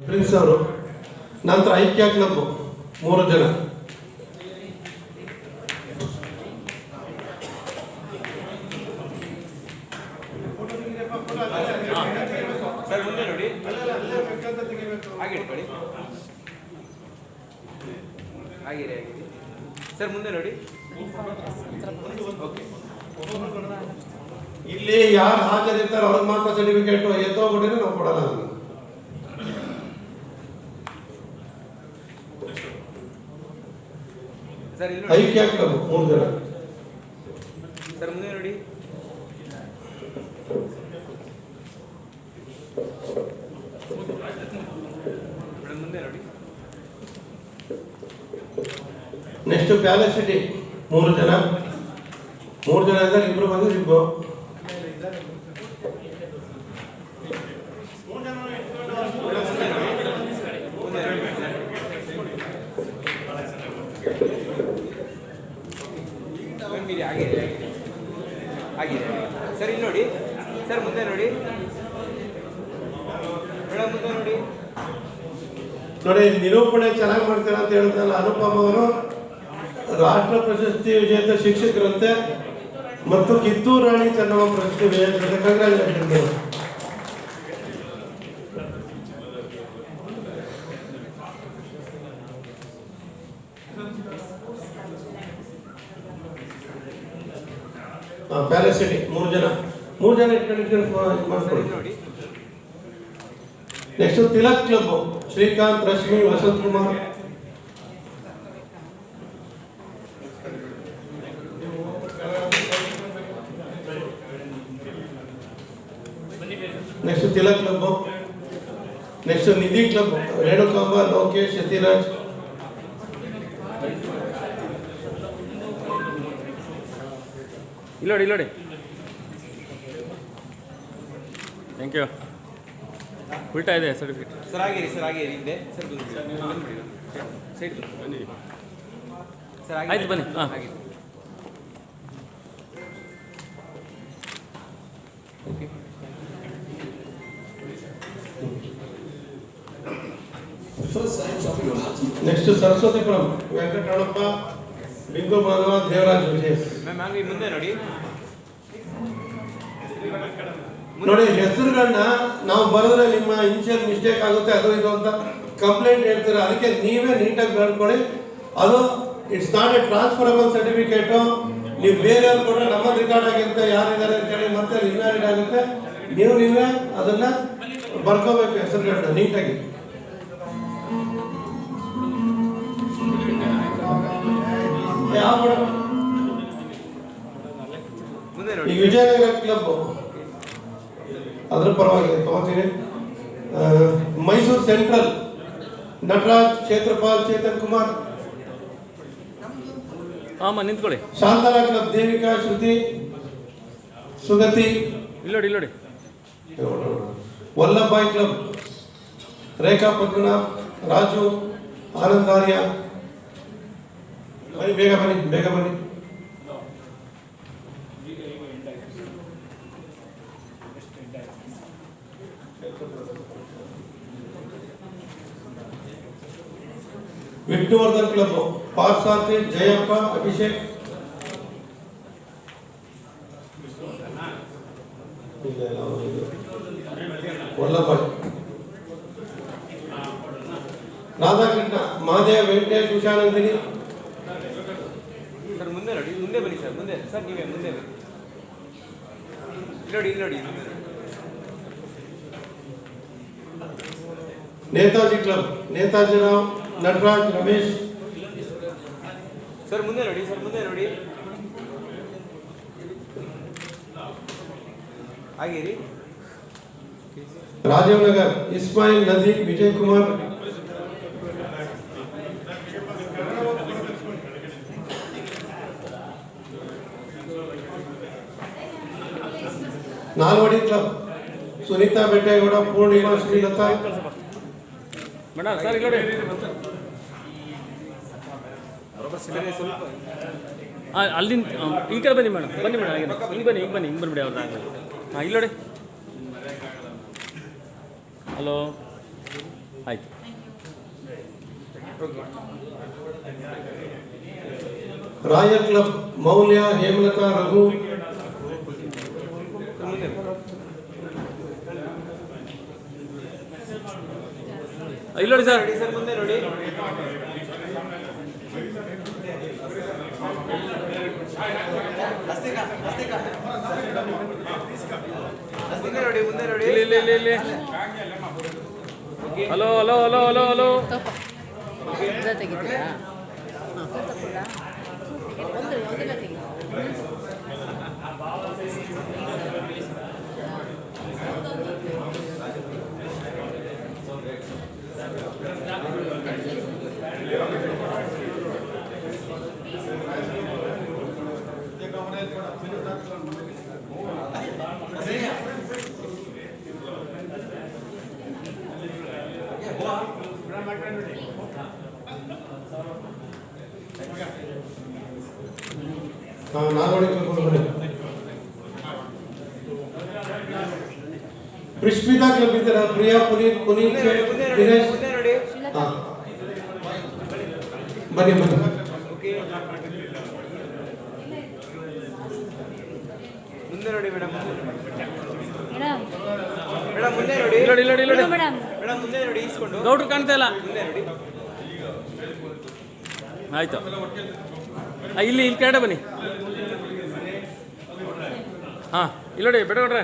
Prince ಅವರು ನಂತರ ಐಕ್ಯ ಕ್ಲಬ್ ಮೂರು ಜನ. ಸರ್ ಮುಂದೆ ನೋಡಿ. ಇಲ್ಲಿ ಯಾರು ಹಾಜರಿರ್ತಾರೆ ಅವ್ರಿಗೆ ಮಾತ್ರ ಸರ್ಟಿಫಿಕೇಟ್ ಎತ್ತೋಗ್ಬಿಟ್ಟಿದ್ರೆ ನಾವು ಕೊಡಲ್ಲ ಅದನ್ನು ಸರ್ ಇಲ್ಲಿ ನೋಡಿ ಐಕ್ಯ ಕ್ಲಬ್ ಮೂರು ಜನ. ಸರ್ ಮುಂದೆ ನೋಡಿ. ನೆಕ್ಸ್ಟ್ ಪ್ಯಾಲೆಸ್ ಸಿಟಿ ಮೂರು ಜನ. ಮೂರು ಜನ ಇದ್ದಾರೆ ಇಬ್ರು ಬಂದ್ರೆ ಇಬ್ರು ಮುಂದೆ ನೋಡಿ ಮ್ಯಾಮ್ ಇಲ್ಲಿ ಆಗಿದೆ ಆಗಿದೆ. ಸರ್ ಇಲ್ಲಿ ನೋಡಿ. ಸರ್, ಮುಂದೆ ನೋಡಿ. ಮುಂದೆ ನೋಡಿ. ನೋಡಿ, ನಿರೂಪಣೆ ಚೆನ್ನಾಗಿ ಮಾಡ್ತಾರೆ ಅಂತ ಹೇಳಿದ್ರಲ್ಲ ಅನುಪಮ ಅವರು. ರಾಷ್ಟ್ರ ಪ್ರಶಸ್ತಿ ವಿಜೇತ ಶಿಕ್ಷಕರಂತೆ ಮತ್ತು ಕಿತ್ತೂರು ರಾಣಿ ಚೆನ್ನಮ್ಮ ಪ್ರಶಸ್ತಿ ವಿಜೇತರಂತೆ ಕಂಗ್ರಾಚುಲೇಷನ್ ಪ್ಯಾಲೇಸ್ ಸಿಟಿ ಮೂರು ಜನ ಮೂರು ಮಾಡ್ಕೊಳ್ಳಿ next Tilak club Srikanth Rashmi Vasanth Kumar next Tilak club next Nidhi club Renukamba Lokesh Yathiraj ಇಲ್ಲೋಡಿ ನೋಡಿ ಇಲ್ಲಿ ನೋಡಿ ಥ್ಯಾಂಕ್ ಯು ಉಲ್ಟಾ ಇದೆ ಸರ್ಟಿಫಿಕೇಟ್ ಸರ್ ಆಗಿರಿ ಸರ್ ಆಗಿರಿ ಹಿಂದೆ. ಸರ್ ಸೈಡ್ ಸರ್ ಆಯ್ತು ಬನ್ನಿ. ಹಾಂ. Okay next Saraswathipuram Venkataramanappa Lingu Madhava Devaraj Vijay ma'am ಹಂಗೆ ಮುಂದೆ ನೋಡಿ. ನೋಡಿ ಹೆಸರುಗಳನ್ನ ನಾವು ಬರೆದ್ರೆ ನಿಮ್ಮ ಇನ್ಶಿಯಲ್ ಮಿಸ್ಟೇಕ್ ಆಗುತ್ತೆ ಅದು ಇದು ಅಂತ ಕಂಪ್ಲೇಂಟ್ ಹೇಳ್ತೀರಾ? ಅದಕ್ಕೆ ನೀವೇ ನೀಟಾಗಿ ಬರ್ಕೊಳ್ಳಿ ಅದು it's not a transferable certificate ನೀವು ಬೇರೆ ಕೊಟ್ಟರೆ ನಮ್ಮ ರೆಕಾರ್ಡ್ ಆಗಿರುತ್ತೆ ಯಾರಿದ್ದಾರೆ ಅಂತೇಳಿ ಮತ್ತೆ ಇನ್ವ್ಯಾಲಿಡ್ ಆಗುತ್ತೆ. ನೀವು ನೀವೇ ಅದನ್ನ ಬರ್ಕೋಬೇಕು ಹೆಸರುಗಳನ್ನ ನೀಟಾಗಿ. ಯಾವ ಈ ವಿಜಯನಗರ ಕ್ಲಬ್ ಅದ್ರ ಪರವಾಗಿ ತಗೋತೀನಿ. ಮೈಸೂರು ಸೆಂಟ್ರಲ್ ನಟರಾಜ್ ಕ್ಷೇತ್ರಪಾಲ್ ಚೇತನ್ ಕುಮಾರ್. ಹಾಂ ನಿಂತ್ಕೊಳ್ಳಿ. ಶಾಂತಲಾ ಕ್ಲಬ್ ದೇವಿಕಾ ಶ್ರುತಿ ಸುಗತಿ. ಇಲ್ಲೋಡಿ ನೋಡಿ ಇಲ್ಲಿ ನೋಡಿ. ವಲ್ಲಭಾಯ್ ಕ್ಲಬ್ ರೇಖಾ ಪದ್ಮನಾಭ್ ರಾಜು ಆನಂದಾರ್ಯ ಬೇಗ ಬನ್ನಿ ಬೇಗ ಬನ್ನಿ. ವಿಷ್ಣುವರ್ಧನ್ ಕ್ಲಬ್ ಪಾರ್ಸಾರ್ಥಿ ಜಯಪ್ಪ ಅಭಿಷೇಕ್ ಇಲ್ಲ, ಇಲ್ಲ, ಅವ್ರು ಇದು. ವಲ್ಲಭಾಯ್ ರಾಧಾಕೃಷ್ಣ ಮಹಾದೇವ ವೆಂಕಟೇಶ್ ಉಷಾನಂದಿನಿ ಸರ್ ಮುಂದೆ ನೋಡಿ ಮುಂದೆ ಬನ್ನಿ ಸರ್ ಮುಂದೆ ಸರ್ ನೀವೇ ಮುಂದೆ ಬನ್ನಿ ಇಲ್ಲಿ ನೋಡಿ ಇಲ್ಲಿ ನೋಡಿ ಮುಂದೆ ನೋಡಿ. ನೇತಾಜಿ ಕ್ಲಬ್ ನೇತಾಜಿ ರಾವ್ ನಟರಾಜ್ ರಮೇಶ್. ಸರ್ ಮುಂದೆ ನೋಡಿ ಸರ್ ಮುಂದೆ ನೋಡಿ. ಆಗಿರಿ ರಾಜೀವ್ ನಗರ್ ಇಸ್ಮಾಯಿಲ್ ನದಿ Vijay Kumar. Nalvadi club Sunitha Bettegowda Poornima Srilatha. Madam sir ಇಲ್ಲಿ ನೋಡಿ ಸರಿ, ಸ್ವಲ್ಪ ಹಾಂ ಅಲ್ಲಿಂದ ಈ ಕಡೆ ಬನ್ನಿ ಮೇಡಮ್. ಬನ್ನಿ ಮೇಡಮ್ ಹಾಗೆ ಬನ್ನಿ. ಹಿಂಗೆ ಬನ್ನಿ ಹಿಂಗೆ ಬಂದ್ಬಿಡಿ ಅವ್ರದ್ದು ಹಾಂ ಇಲ್ಲಿ ನೋಡಿ. ಹಲೋ. ಆಯ್ತು. ರಾಯಲ್ ಕ್ಲಬ್ ಮೌಲ್ಯ ಹೇಮಲತಾ ರಘು. ಇಲ್ಲಿ ನೋಡಿ ಸರ್ ನೋಡಿ ಸರ್ ಮುಂದೆ ನೋಡಿ ಮುಂದೆ ನೋಡಿ ಮುಂದೆ ನೋಡಿ ಇಲ್ಲಿ ಇಲ್ಲಿ ಇಲ್ಲಿ ಇಲ್ಲಿ hello hello hello hello hello ತೆಗಿತೀರಾ Nalvadi club ಬನ್ನಿ. ಪ್ರಿಷ್ಮಿತಾ ಕ್ಲಬ್ ಇದ್ದೀರಾ ಪ್ರಿಯಾ ಪುನೀತ್ ಪುನೀತ್ ಮುಂದೆ ನೋಡಿ ಮುಂದೆ ನೋಡಿ ದಿನೇಶ್. ಹಾ. ಬನ್ನಿ ಬನ್ನಿ. ಓಕೆ. ಮುಂದೆ ನೋಡಿ ಮೇಡಮ್. ಮೇಡಮ್ ಮುಂದೆ ನೋಡಿ. ಇಲ್ಲಿ ನೋಡಿ ಇಲ್ಲಿ ನೋಡಿ ಇಲ್ಲಿ. ನೋಡಿ ಮೇಡಮ್ ಮೇಡಮ್ ಮುಂದೆ ನೋಡಿ ಇಸ್ಕೊಂಡು ಗೌಡ್ರು ಕಾಣ್ತಾ ಇಲ್ಲ. ಮುಂದೆ ನೋಡಿ. ಆಯ್ತು. ಇಲ್ಲಿ ಇಲ್ಲಿ ಕೆಳಗಡೆ ಬನ್ನಿ. ಹಾಂ ಇಲ್ಲಡಿ ನೋಡಿ ಬೇಡಗೌಡ್ರೆ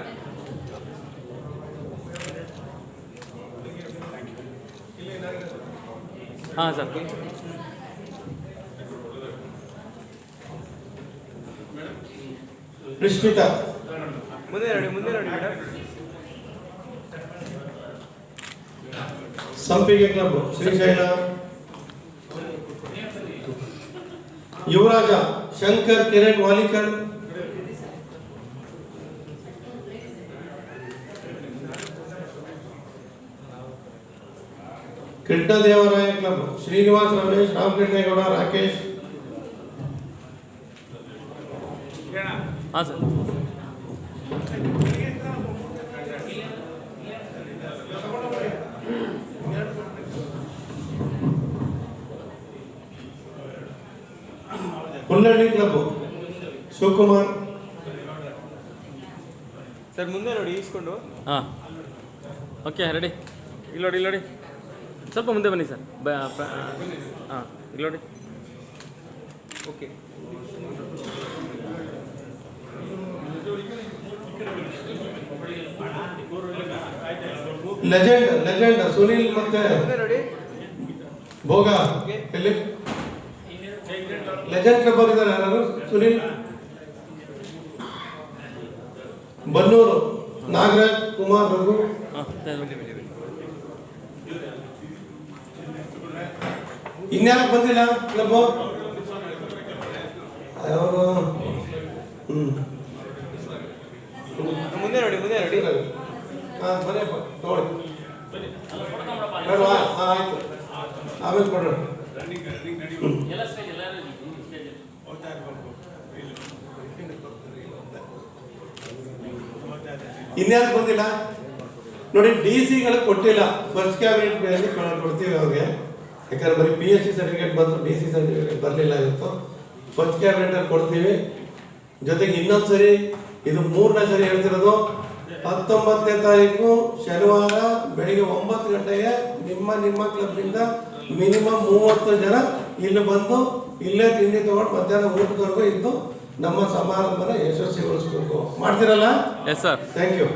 ಹಾಂ ಸರ್. ಪ್ರಿಷ್ಮಿತಾ ಮುಂದೆ ನೋಡಿ ಮುಂದೆ ನೋಡಿ ಮೇಡಮ್. ಸಂಪಿಗೆ ಕ್ಲಬ್ ಶ್ರೀಶೈಲ ಯುವರಾಜ ಶಂಕರ್ ಕಿರಣ್ ವಾಲಿಕರ್. ಕೃಷ್ಣದೇವರಾಯ ಕ್ಲಬ್ ಶ್ರೀನಿವಾಸ್ ರಮೇಶ್ ರಾಮಕೃಷ್ಣೇಗೌಡ ರಾಕೇಶ್. ಹಾಂ sir. Hullalli club Shivakumar. Sir ಮುಂದೆ ನೋಡಿ ಇಸ್ಕೊಂಡು ಹಾಂ. Okay ready. ಇಲ್ಲಿ ನೋಡಿ ಇಲ್ಲಿ ನೋಡಿ. ಸ್ವಲ್ಪ ಮುಂದೆ ಬನ್ನಿ ಸರ್. ಹಾಂ ಇಲ್ಲಿ ನೋಡಿ. ಓಕೆ. ಲೆಜೆಂಡ್ ಲೆಜೆಂಡ್ ಸುನಿಲ್ ಮತ್ತೆ ನೋಡಿ. ಭೋಗ ಎಲ್ಲಿ ಲೆಜೆಂಡ್ ಕ್ಲಬ್ ಆಗಿದ್ದಾರೆ ಯಾರು? ಸುನಿಲ್. ಬನ್ನೂರು. ನಾಗರಾಜ್ ಕುಮಾರ್ ರಘು. ಹಾಂ ಇನ್ಯಾರು ಬಂದಿಲ್ಲ ಕ್ಲಬ್ ಮುಂದೆ ನೋಡಿ ಮುಂದೆ ನೋಡಿ. ಹಾಂ ಬನ್ನಿಪ್ಪ ಹಾಂ ಆಯ್ತು. ಆಮೇಲೆ ಕೊಡ್ರಿ. ಇನ್ಯಾರು ಬಂದಿಲ್ಲ? ನೋಡಿ ಡಿ ಸಿಗಳು ಕೊಟ್ಟಿಲ್ಲ. ಫಸ್ಟ್ ಕ್ಯಾಬಿನೆಟ್ ಕೊಡ್ತೀವಿ ಅವ್ರಿಗೆ. ಯಾಕಂದ್ರೆ ಬರೀ ಪಿ ಎಚ್ ಸಿ ಸರ್ಟಿಫಿಕೇಟ್ ಬಂತು ಡಿ ಸಿ ಸರ್ಟಿಫಿಕೇಟ್ ಬರಲಿಲ್ಲ ಇವತ್ತು. ಫಸ್ಟ್ ಕ್ಯಾಬಿನೆಟ್ ಕೊಡ್ತೀವಿ. ಜೊತೆಗೆ ಇನ್ನೊಂದು ಸರಿ ಇದು ಮೂರನೇ ಸರಿ ಹೇಳ್ತಿರೋದು ಹತ್ತೊಂಬತ್ತನೇ ತಾರೀಕು ಶನಿವಾರ ಬೆಳಿಗ್ಗೆ ಒಂಬತ್ತು ಗಂಟೆಗೆ ನಿಮ್ಮ ನಿಮ್ಮ ಕ್ಲಬ್ನಿಂದ ಮಿನಿಮಮ್ ಮೂವತ್ತು ಜನ ಇಲ್ಲಿ ಬಂದು ಇಲ್ಲೇ ತಿಂಡಿ ತಗೊಂಡು ಮಧ್ಯಾಹ್ನ ಊಟದವರೆಗೂ ಇದ್ದು ನಮ್ಮ ಸಮಾರಂಭನ ಯಶಸ್ವಿಗೊಳಿಸ್ಬೇಕು. ಮಾಡ್ತೀರಲ್ಲ? Yes sir thank you